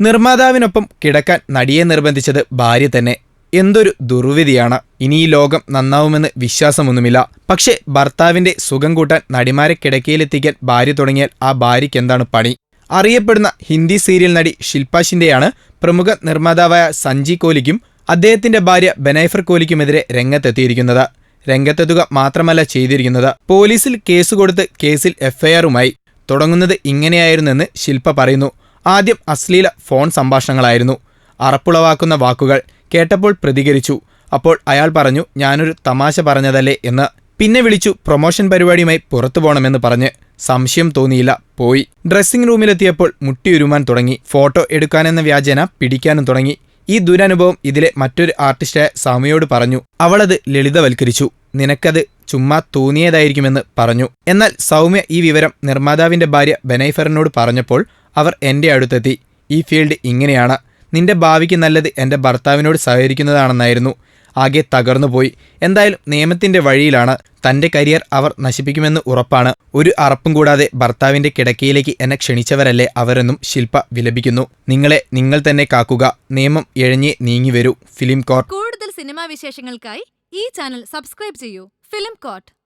നിർമ്മാതാവിനൊപ്പം കിടക്കാൻ നടിയെ നിർബന്ധിച്ചത് ഭാര്യ തന്നെ. എന്തൊരു ദുർവിധിയാണ്. ഇനി ഈ ലോകം നന്നാവുമെന്ന് വിശ്വാസമൊന്നുമില്ല. പക്ഷേ ഭർത്താവിന്റെ സുഖം കൂട്ടാൻ നടിമാരെ കിടക്കയിലെത്തിക്കാൻ ഭാര്യ തുടങ്ങിയാൽ ആ ഭാര്യയ്ക്ക് എന്താണ് പണി? അറിയപ്പെടുന്ന ഹിന്ദി സീരിയൽ നടി ശില്പ ഷിൻഡെയാണ് പ്രമുഖ നിർമ്മാതാവായ സഞ്ജി കോലിക്കും അദ്ദേഹത്തിന്റെ ഭാര്യ ബെനൈഫർ കോലിക്കുമെതിരെ രംഗത്തെത്തിയിരിക്കുന്നത്. രംഗത്തെത്തുക മാത്രമല്ല ചെയ്തിരിക്കുന്നത്. പോലീസിൽ കേസ് കൊടുത്ത് കേസിൽ എഫ്ഐആറുമായി. തുടങ്ങുന്നത് ഇങ്ങനെയായിരുന്നെന്ന് ശില്പ പറയുന്നു. ആദ്യം അശ്ലീല ഫോൺ സംഭാഷണങ്ങളായിരുന്നു. അറപ്പുളവാക്കുന്ന വാക്കുകൾ കേട്ടപ്പോൾ പ്രതികരിച്ചു. അപ്പോൾ അയാൾ പറഞ്ഞു ഞാനൊരു തമാശ പറഞ്ഞതല്ലേ എന്ന്. പിന്നെ വിളിച്ചു പ്രൊമോഷൻ പരിപാടിയുമായി പുറത്തു പോകണമെന്ന് പറഞ്ഞ് സംശയം തോന്നിയില്ല പോയി. ഡ്രസ്സിംഗ് റൂമിലെത്തിയപ്പോൾ മുട്ടിയുരുമാൻ തുടങ്ങി. ഫോട്ടോ എടുക്കാനെന്ന വ്യാജേന പിടിക്കാനും തുടങ്ങി. ഈ ദുരനുഭവം ഇതിലെ മറ്റൊരു ആർട്ടിസ്റ്റായ സൗമ്യയോട് പറഞ്ഞു. അവളത് ലളിതവൽക്കരിച്ചു. നിനക്കത് ചുമ്മാ തോന്നിയതായിരിക്കുമെന്ന് പറഞ്ഞു. എന്നാൽ സൗമ്യ ഈ വിവരം നിർമ്മാതാവിന്റെ ഭാര്യ ബനൈഫറിനോട് പറഞ്ഞപ്പോൾ അവർ എന്റെ അടുത്തെത്തി. ഈ ഫീൽഡ് ഇങ്ങനെയാണ്. നിന്റെ ഭാവിക്ക് നല്ലത് എന്റെ ഭർത്താവിനോട് സഹകരിക്കുന്നതാണെന്നായിരുന്നു. ആകെ തകർന്നുപോയി. എന്തായാലും നിയമത്തിന്റെ വഴിയിലാണ്. തന്റെ കരിയർ അവർ നശിപ്പിക്കുമെന്ന് ഉറപ്പാണ്. ഒരു അറപ്പും കൂടാതെ ഭർത്താവിന്റെ കിടക്കയിലേക്ക് എന്നെ ക്ഷണിച്ചവരല്ലേ അവരെന്നും ശില്പ വിലപിക്കുന്നു. നിങ്ങളെ നിങ്ങൾ തന്നെ കാക്കുക. നിയമം എഴഞ്ഞേ നീങ്ങി വരൂ. ഫിലിം കോർ കൂടുതൽ സിനിമാ വിശേഷങ്ങൾക്കായി ഈ ചാനൽ സബ്സ്ക്രൈബ് ചെയ്യൂ. Film coat